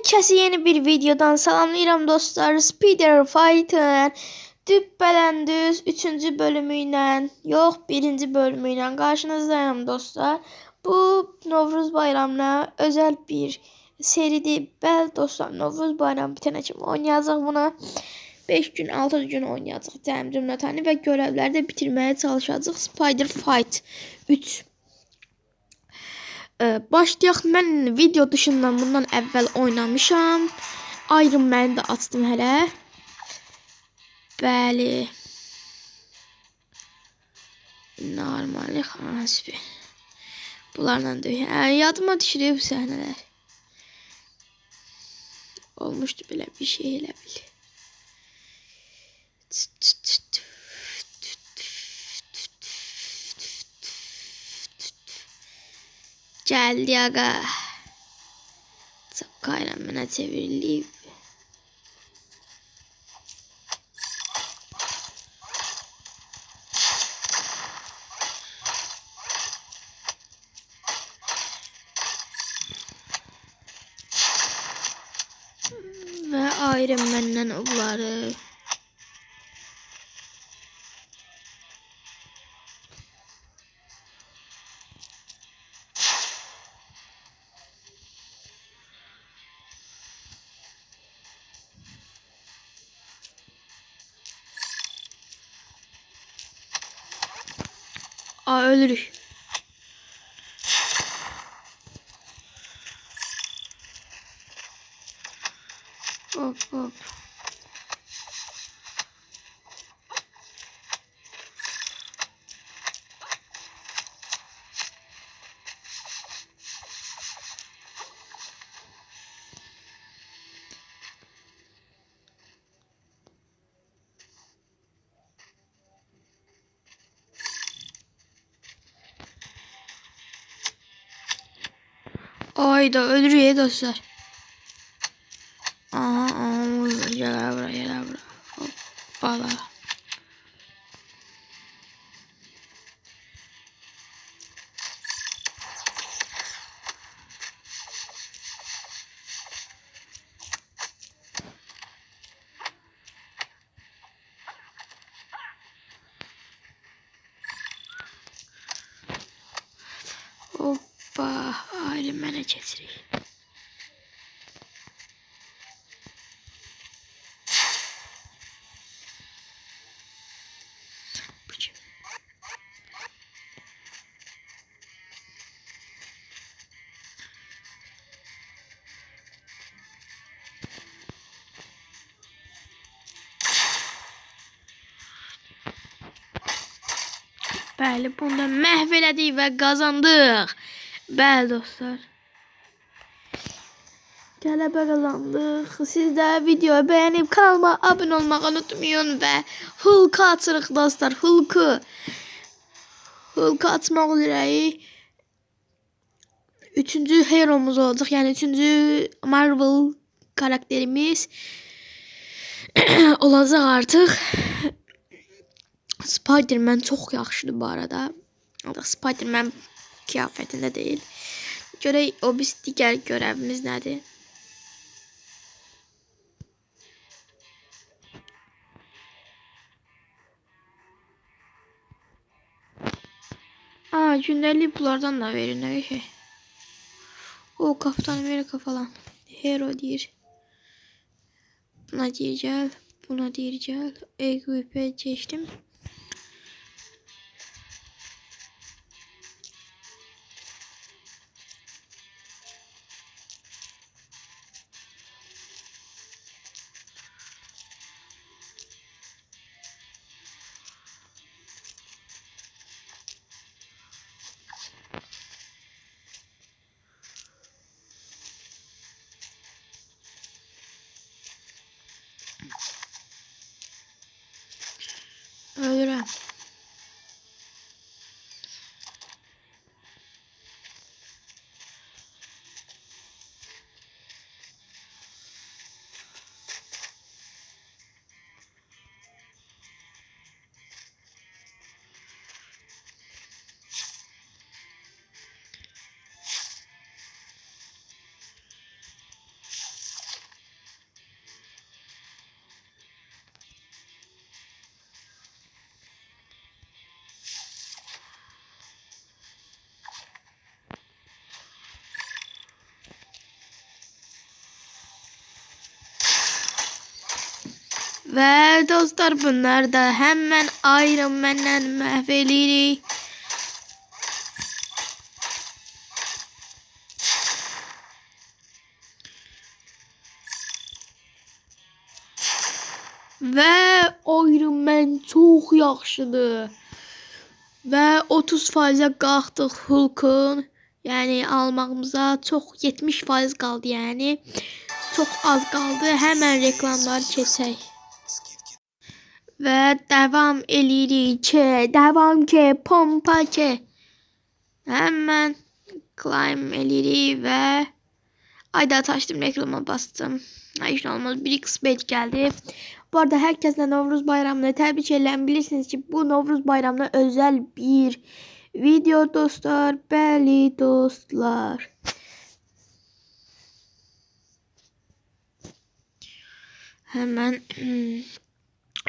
Herkese yeni bir videodan salamlayıram dostlar. Spider Fighter Düppelendüz 3. bölümüyle yok 1. bölümüyle karşınızdayım dostlar. Bu Novruz bayramına özel bir seridir. Bəli dostlar Novruz bayramı bitənə kimi oynayacaq buna. 5 gün 6 gün oynayacaq cəm cümlətəni və görevləri də bitirməyə çalışacaq. Spider Fight 3 ee, başlayaq. Mən video dışından bundan əvvəl oynamışam. Iron Man-i də açdım hələ. Bəli. Normal hasbi. Bunlarla döyüş. Hə, yadıma düşürüyor bu səhnələr. Olmuşdu belə bir şey elə bil. Geldi aga. Çok kaynamına çevrildi. Ve Iron Man'den onları Aa ölürük. Hop hop. Ayda ölürüyor dostlar. Geçireyim. Bəli, bunda məhv elədik və qazandıq. Bəli dostlar. Qazandıq. Siz də videoyu bəyənib kanalıma abunə olmağı unutmayın və Hulk açırıq dostlar. Hulk'u. Hulk'u açmaq üzrəyik. Üçüncü heromuz olacaq. Yəni üçüncü Marvel karakterimiz olacaq artıq. Spider-Man çok yaxşıdır bu arada. Ancaq Spider-Man kıyafətində deyil. Görək o biz digər görevimiz nədir? Aa gündelik bunlardan da verin ne şey. O Kaptan Amerika falan. Hero deyir. Buna diyeceğim. Buna diyeceğim. Equipe geçtim. 我有点 Və dostlar bunlar da hemen Iron Man'lə məhv eləyirik. Və Iron Man çox yaxşıdır. Və 30%-ə qalxdıq Hulk'un. Yəni almağımıza çox 70% qaldı yəni. Çox az qaldı. Həmən reklamları keçək. Və davam eləyirik ki, davam ki, pompa ki. Həmən climb eləyirik və ayda açdım reklama bastım. Heç nə olmaz. Bir qismət gəldi. Bu arada herkesle Novruz Bayramı'nı tebrik ederim. Bilirsiniz ki bu Novruz Bayramı'na özel bir video dostlar. Bəli dostlar. Hemen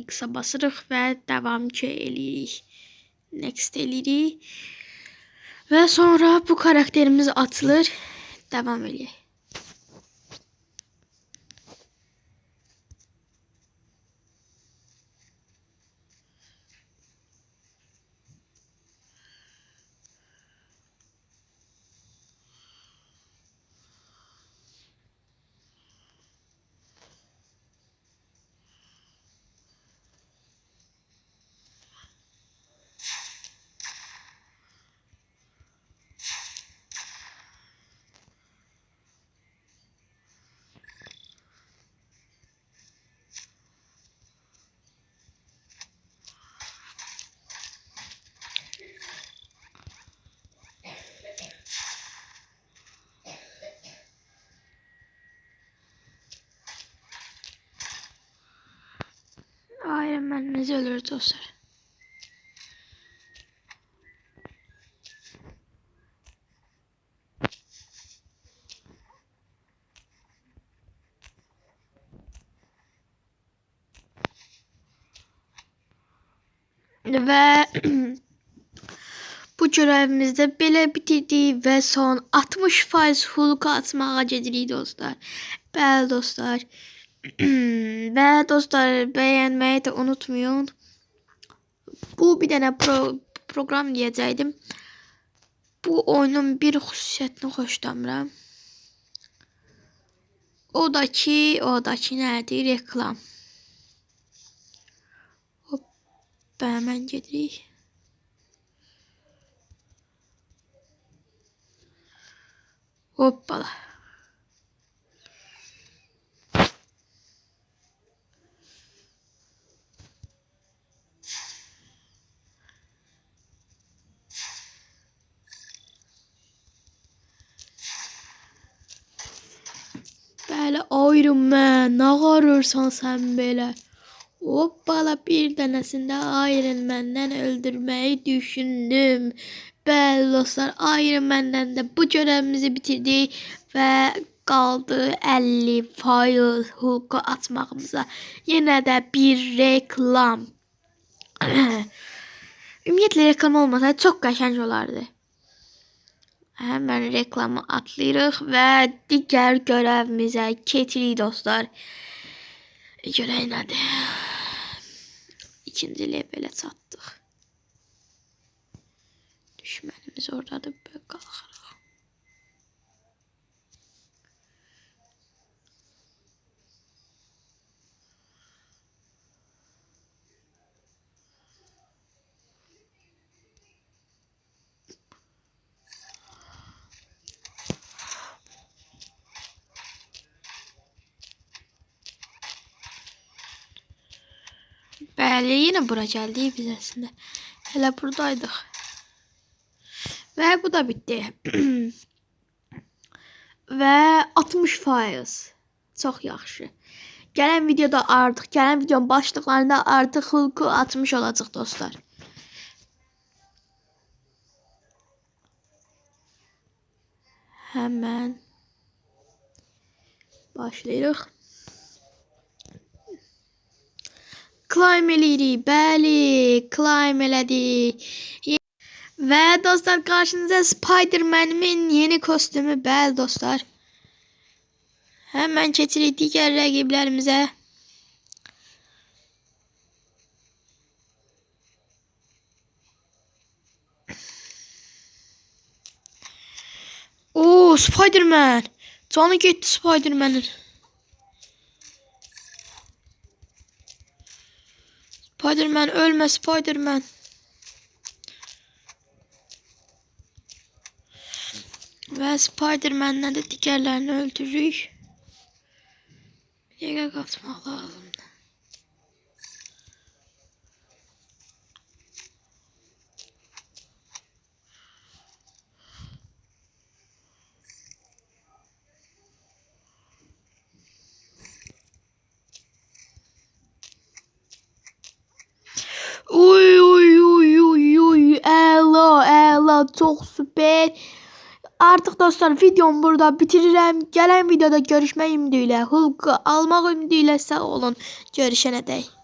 X'e basırıq və davam ki eləyirik. Next eləyirik. Və sonra bu karakterimiz atılır. Devam eləyək. Man'imiz ölür dostlar. Ve bu görevimizde belə bitirdik və son 60% Hulk'u atmağa gedirik dostlar. Bəli dostlar. Ve dostlar beğenmeyi de unutmayın. Bu bir tane pro program diyecektim. Bu oyunun bir xüsusiyyətini xoşlamıram. O da ki, o da ki nədir? Reklam. Hop, hemen gedirik. Hoppala. Böyle Iron Man ne qarırsan sen belə? Hoppala bir dənəsində Iron Man'dən öldürməyi düşündüm. Bəli dostlar Iron Man'dən də bu görevimizi bitirdik və qaldı 50 faiz Hulk'u atmağımıza. Yenə də bir reklam. Ümumiyyətlə reklam olmasa çox qəşəng olardı. Hemen reklamı atlayırıq və digər görevimizə keçirik dostlar. Görək nədir. İkinci levelə çatdıq. Düşmənimiz oradadır. Qalxırıq. Bəli, yenə bura gəldik biz əslində. Hələ buradaydıq. Və bu da bitdi. Və 60%. Çox yaxşı. Gələn videoda artıq, gələn videonun başlıqlarında artıq Hulk'u atmış olacaq dostlar. Hemen başlayırıq. Climbeli'ydi. Bəli, climb elədi. Ve dostlar karşınıza Spider-Man'imin yeni kostümü. Bəli dostlar. Hemen geçirik diğer rakiplerimize. Oo Spider-Man. Canı gitti Spider-Man'in. Spider-Man ölmə Spider-Man. Və Spider-Man-lə də digərlərini öldürürük. Bir dəqiqə qaçmaq əla çox super. Artıq dostlar videomu burada bitirirəm. Gələn videoda görüşmək ümidi ilə, Hulk'u almaq sağ olun. Görüşənədək.